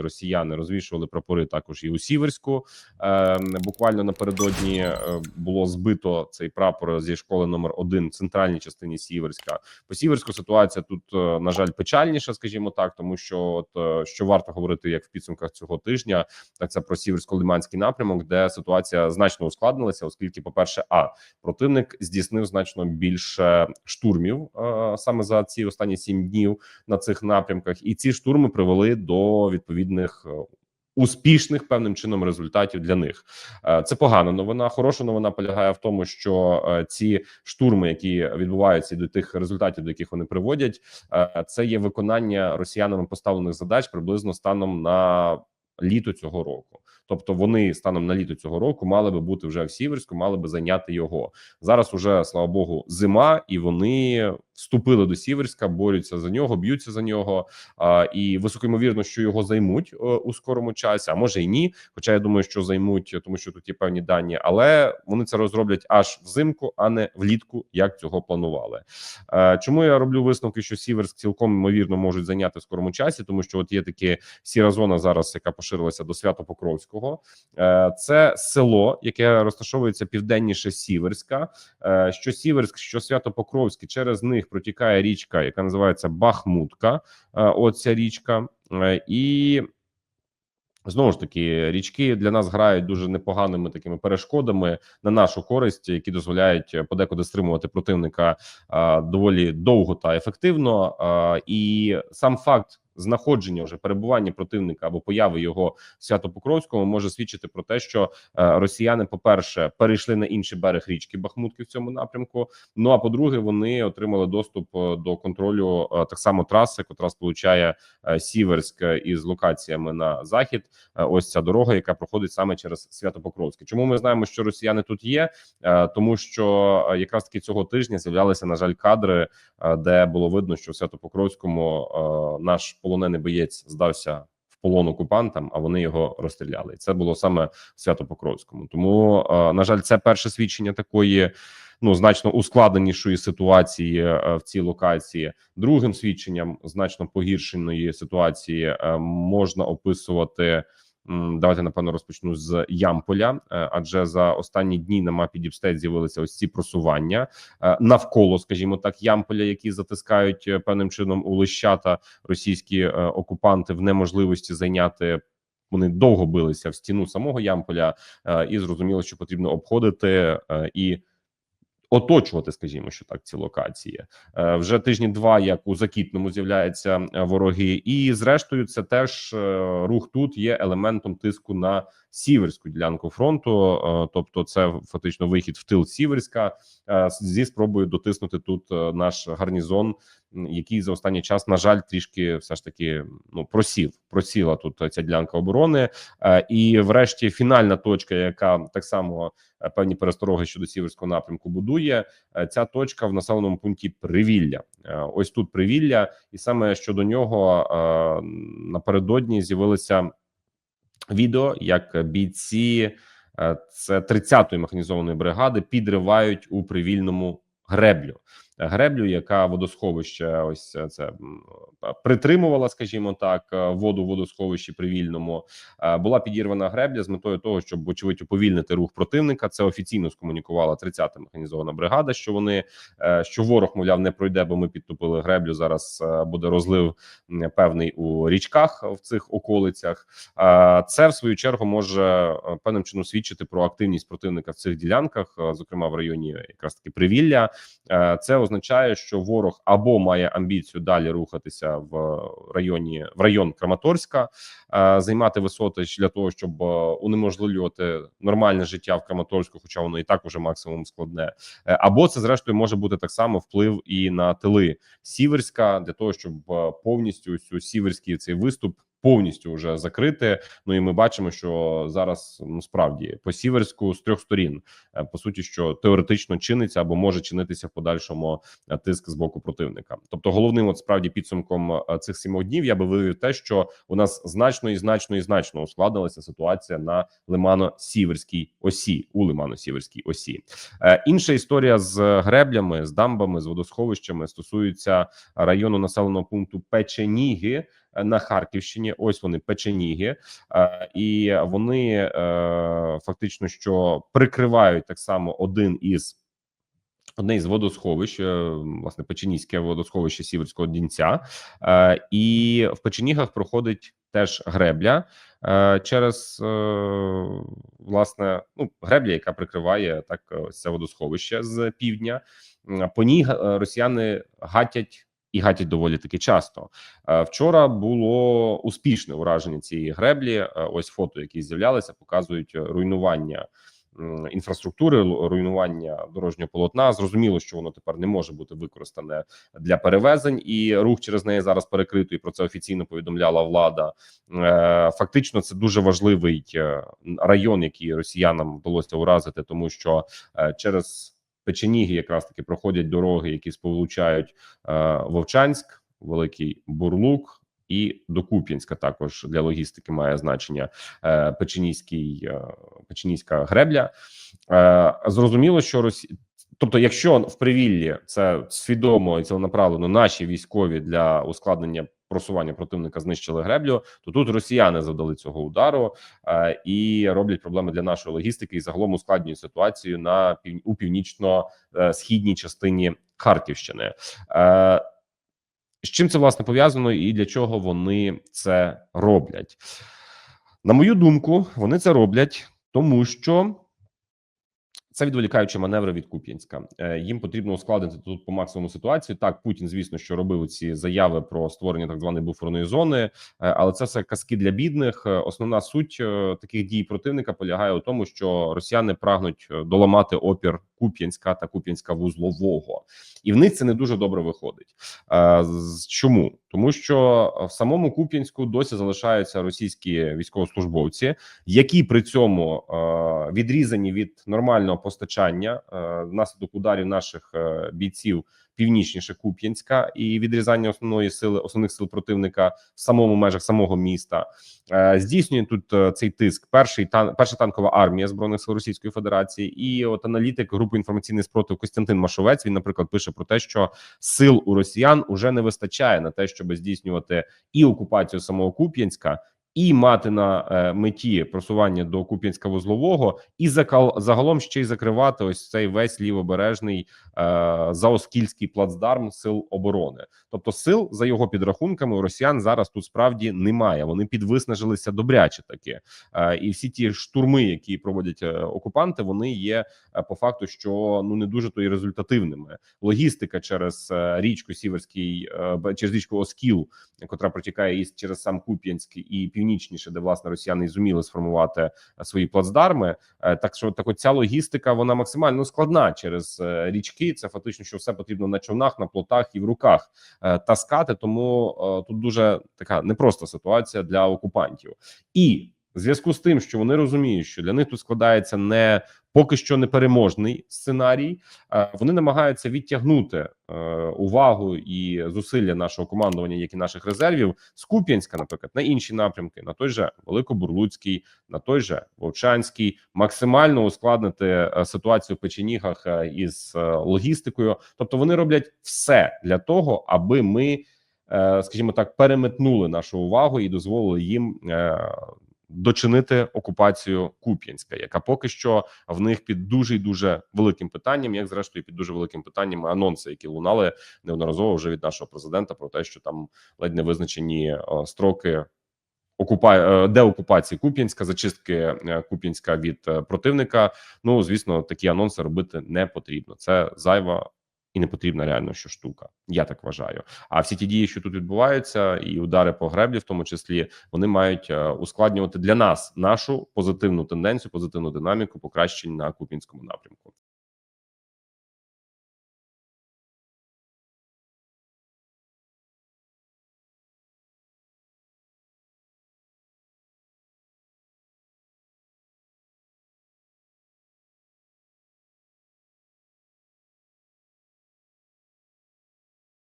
Росіяни розвішували прапори також і у Сіверську. Е, буквально напередодні е, було збито цей прапор зі школи номер 1 в центральній частині Сіверська. По Сіверську ситуація тут, е, на жаль, печальніша, скажімо так, тому що от е, що варто говорити, як в підсумках цього тижня, так це про Сіверсько-Лиманський напрямок, де ситуація значно ускладнилася, оскільки, по перше, а противник здійснив значно більше штурмів саме за ці останні сім днів на цих напрямках, і ці штурми привели до відповідних е, успішних певним чином результатів для них. Е, Це погана новина. Хороша новина полягає в тому, що е, ці штурми, які відбуваються до тих результатів, до яких вони приводять, це є виконання росіянами поставлених задач приблизно станом на літо цього року. Тобто вони станом на літо цього року мали би бути вже в Сіверську, мали би зайняти його зараз. Уже слава Богу, зима, і вони вступили до Сіверська, борються за нього, б'ються за нього. А, і високоймовірно, що його займуть е, у скорому часі, а може і ні. Хоча я думаю, що займуть, тому що тут є певні дані, але вони це розроблять аж взимку, а не влітку, як цього планували. Е, чому я роблю висновки, що Сіверськ цілком ймовірно можуть зайняти в скорому часі, тому що от є такі сіра зона зараз, яка поширилася до Свято-Покровського. Е, Це село, яке розташовується південніше Сіверська. Е, Що Сіверськ, що Свято-Покровське, через них протікає річка, яка називається Бахмутка. Е, Оця річка, Е, і Знову ж таки, річки для нас грають дуже непоганими такими перешкодами на нашу користь, які дозволяють подекуди стримувати противника а, доволі довго та ефективно. І сам факт знаходження вже перебування противника або появи його в Свято-Покровському може свідчити про те, що е, росіяни, по перше, перейшли на інший берег річки Бахмутки в цьому напрямку. Ну а по-друге, вони отримали доступ е, до контролю е, так само траси, котра сполучає Сіверськ із локаціями на захід. Ось ця дорога, яка проходить саме через Свято-Покровське. Чому ми знаємо, що росіяни тут є? Тому що якраз таки цього тижня з'являлися на жаль кадри, де було видно, що в Свято-Покровському наш полонений боєць здався. В полон окупантам, а вони його розстріляли. І це було саме в Свято-Покровському. Тому, е, на жаль, це перше свідчення такої ну значно ускладненішої ситуації е, в цій локації. Другим свідченням значно погіршеної ситуації е, можна описувати. Давайте напевно розпочну з Ямполя, е, адже за останні дні на мапі Діпстейт з'явилися ось ці просування е, навколо, скажімо так, Ямполя, які затискають е, певним чином у лищата російські окупанти в неможливості зайняти. Вони довго билися в стіну самого Ямполя, і зрозуміло, що потрібно обходити і оточувати, скажімо, що так, ці локації. Е, вже тижні два, як у закітному з'являються е, вороги, і зрештою, це теж е, рух тут є елементом тиску на сіверську ділянку фронту, тобто, це фактично вихід в тил Сіверська зі спробою дотиснути тут наш гарнізон, який за останній час, на жаль, трішки все ж таки ну просів. Просіла тут ця ділянка оборони, Е, і, врешті, фінальна точка, яка так само е, певні перестороги щодо сіверського напрямку будує. е, Ця точка в населеному пункті Привілля. Ось тут Привілля, і саме щодо нього напередодні з'явилися відео, як бійці це 30-ї механізованої бригади підривають у привільному греблю. Греблю, яка водосховище, ось це притримувала, скажімо так, е, воду в водосховищі привільному. Е, Була підірвана гребля з метою того, щоб вочевидь уповільнити рух противника. Це офіційно скомунікувала 30-та механізована бригада. Що вони е, що ворог, мовляв, не пройде, бо ми підтопили греблю. Зараз е, буде розлив певний у річках в цих околицях. Е, Це в свою чергу може е, певним чином свідчити про активність противника в цих ділянках, е, зокрема в районі якраз таки привілля. Е, Це означає, що ворог або має амбіцію далі рухатися в районі в район Краматорська, е, займати висоти для того, щоб е, унеможливлювати нормальне життя в Краматорську, хоча воно і так уже максимум складне. Е, Або це зрештою може бути так само вплив і на тили Сіверська для того, щоб повністю цю сіверський цей виступ. Повністю вже закрити. Ну і ми бачимо, що зараз ну по сіверську з трьох сторін е, по суті, що теоретично чиниться або може чинитися в подальшому е, тиск з боку противника. Тобто, головним от справді підсумком е, цих сімох днів я би вивів те, що у нас значно і значно і значно ускладнилася ситуація на лимано-сіверській осі у лимано-сіверській осі. Інша історія з греблями, з дамбами, з водосховищами стосується району населеного пункту Печеніги. На Харківщині. Ось вони печеніги, е, і вони е, фактично що прикривають так само один із. Одне із водосховищ, е, власне, Печеніське водосховище Сіверського Дінця, і в Печенігах проходить теж гребля через власне ну гребля, яка прикриває так це водосховище з півдня. По ній росіяни гатять і гатять доволі таки часто. Е, Вчора було успішне ураження цієї греблі. Е, Ось фото, які з'являлися, показують е, руйнування інфраструктури, руйнування дорожнього полотна. Зрозуміло, що воно тепер не може бути використане для перевезень, і рух через неї зараз перекрито. І про це офіційно повідомляла влада. Фактично, це дуже важливий район, який росіянам вдалося уразити, тому що через Печеніги якраз таки проходять дороги, які сполучають е, Вовчанськ, Великий Бурлук. І до Куп'янська також для логістики має значення е, Печеніський, е, Печеніська гребля. Е, зрозуміло, що Росі... Тобто, якщо в привіллі це свідомо і ціленаправлено наші військові для ускладнення просування противника знищили греблю, то тут росіяни завдали цього удару е, і роблять проблеми для нашої логістики і загалом ускладнюють ситуацію на пів... у північно-східній частині Харківщини. Е, з чим це власне пов'язано і для чого вони це роблять? На мою думку, вони це роблять, тому що це відволікаючі маневри від Куп'янська. Е, Їм потрібно ускладнити тут по максимуму ситуацію. Так, Путін, звісно, що робив ці заяви про створення так званої буферної зони, е, але це все казки для бідних. Е, Основна суть таких дій противника полягає у тому, що росіяни прагнуть доламати опір Куп'янська та Куп'янська вузлового, і в них це не дуже добре виходить. Чому тому, що в самому Куп'янську досі залишаються російські військовослужбовці, які при цьому е, відрізані від нормального постачання е, внаслідок ударів наших е, бійців північніше Куп'янська і відрізання основної сили основних сил противника в самому межах самого міста. Е, здійснює тут е, цей тиск. Перший тан, перша танкова армія збройних сил Російської Федерації, і от аналітик групи інформаційний спротив Костянтин Машовець. Він, наприклад, пише про те, що сил у росіян уже не вистачає на те, щоб здійснювати і окупацію самого Куп'янська. І мати на е, меті просування до Куп'янська вузлового, і загалом ще й закривати ось цей весь лівобережний е, заоскільський плацдарм сил оборони. Тобто, сил за його підрахунками у росіян зараз тут справді немає. Вони підвиснажилися добряче таки, е, і всі ті штурми, які проводять окупанти, вони є по факту, що ну не дуже то і результативними. Логістика через річку Сіверський, через річку Оскіл, котра протікає і через сам Куп'янськ і північніше, де власне росіяни зуміли сформувати е, свої плацдарми. Е, Так що так ця логістика вона максимально складна через е, річки. Це фактично, що все потрібно на човнах, на плотах і в руках таскати. Тому тут дуже така непроста ситуація для окупантів. І в зв'язку з тим, що вони розуміють, що для них тут складається не поки що непереможний сценарій. е, Вони намагаються відтягнути е, увагу і зусилля нашого командування, як і наших резервів з Куп'янська, наприклад, на інші напрямки, на той же Великобурлуцький, на той же Вовчанський, максимально ускладнити е, ситуацію в печенігах із логістикою. Тобто вони роблять все для того, аби ми, скажімо так, переметнули нашу увагу і дозволили їм. Дочинити окупацію Куп'янська, яка поки що в них під дуже і дуже великим питанням, як зрештою під дуже великим питанням анонси, які лунали неодноразово вже від нашого президента, про те, що там ледь не визначені е, строки окупа... е, деокупації Куп'янська, зачистки е, Куп'янська від противника. Ну звісно, такі анонси робити не потрібно. Це зайва і не потрібна реально що штука. Я так вважаю. А всі ті дії, що тут відбуваються, і удари по греблі, в тому числі, вони мають е, ускладнювати для нас нашу позитивну тенденцію, позитивну динаміку покращень на купінському напрямку.